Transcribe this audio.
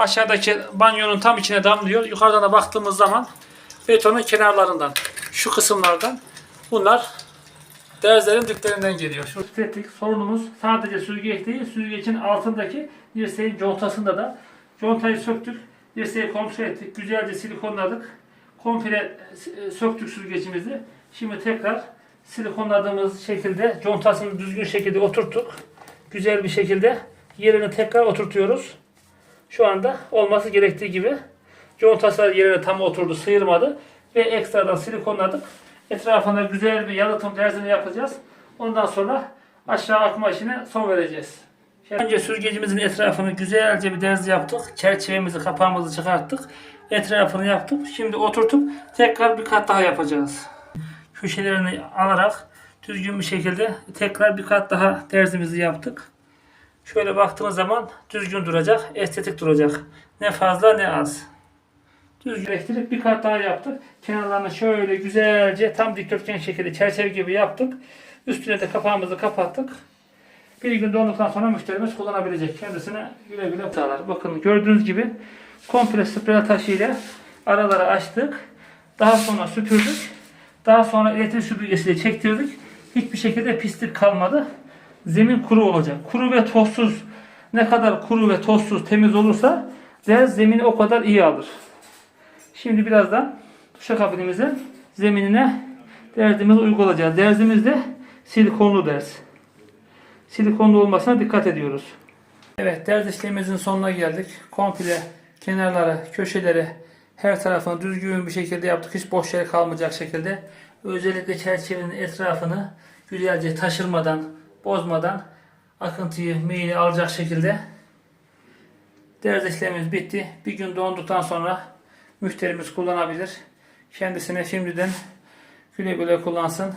aşağıdaki banyonun tam içine damlıyor. Yukarıdan da baktığımız zaman betonun kenarlarından, şu kısımlardan bunlar derzlerin diplerinden geliyor. Şu estetik sorunumuz sadece süzgeç değil, süzgecin altındaki dirseğin contasında da. Contayı söktük, dirseği kontrol ettik, güzelce silikonladık. Komple e, söktük süzgecimizi. Şimdi tekrar silikonladığımız şekilde contasını düzgün şekilde oturttuk. Güzel bir şekilde yerine tekrar oturtuyoruz. Şu anda olması gerektiği gibi contası yerine tam oturdu, sıyırmadı ve ekstradan silikonladık. Etrafına güzel bir yalıtım derzini yapacağız. Ondan sonra aşağı akma işine son vereceğiz. Önce süzgecimizin etrafını güzelce bir derz yaptık. Çerçevemizi, kapağımızı çıkarttık. Etrafını yaptık. Şimdi oturtup tekrar bir kat daha yapacağız. Köşelerini alarak düzgün bir şekilde tekrar bir kat daha derzimizi yaptık. Şöyle baktığınız zaman düzgün duracak, estetik duracak. Ne fazla ne az. Düzgün elektrik bir kat daha yaptık. Kenarlarını şöyle güzelce tam dikdörtgen şekilde çerçeve gibi yaptık. Üstüne de kapağımızı kapattık. Bir gün donduktan sonra müşterimiz kullanabilecek. Kendisine güle güle sağlar. Bakın gördüğünüz gibi komple sprey taşı ile araları açtık. Daha sonra süpürdük. Daha sonra elektrik süpürgesiyle çektirdik. Hiçbir şekilde pislik kalmadı. Zemin kuru olacak. Kuru ve tozsuz ne kadar kuru ve tozsuz temiz olursa derz zemini o kadar iyi alır. Şimdi birazdan duşakabinimizin zeminine derzimizi uygulayacağız. Derzimiz de silikonlu derz. Silikonlu olmasına dikkat ediyoruz. Evet derz işlemimizin sonuna geldik. Komple kenarları, köşeleri her tarafını düzgün bir şekilde yaptık. Hiç boş yer kalmayacak şekilde. Özellikle çerçevenin etrafını güzelce taşırmadan, bozmadan akıntıyı, meyili alacak şekilde derz işlemimiz bitti. Bir gün donduktan sonra müşterimiz kullanabilir. Kendisine şimdiden güle güle kullansın.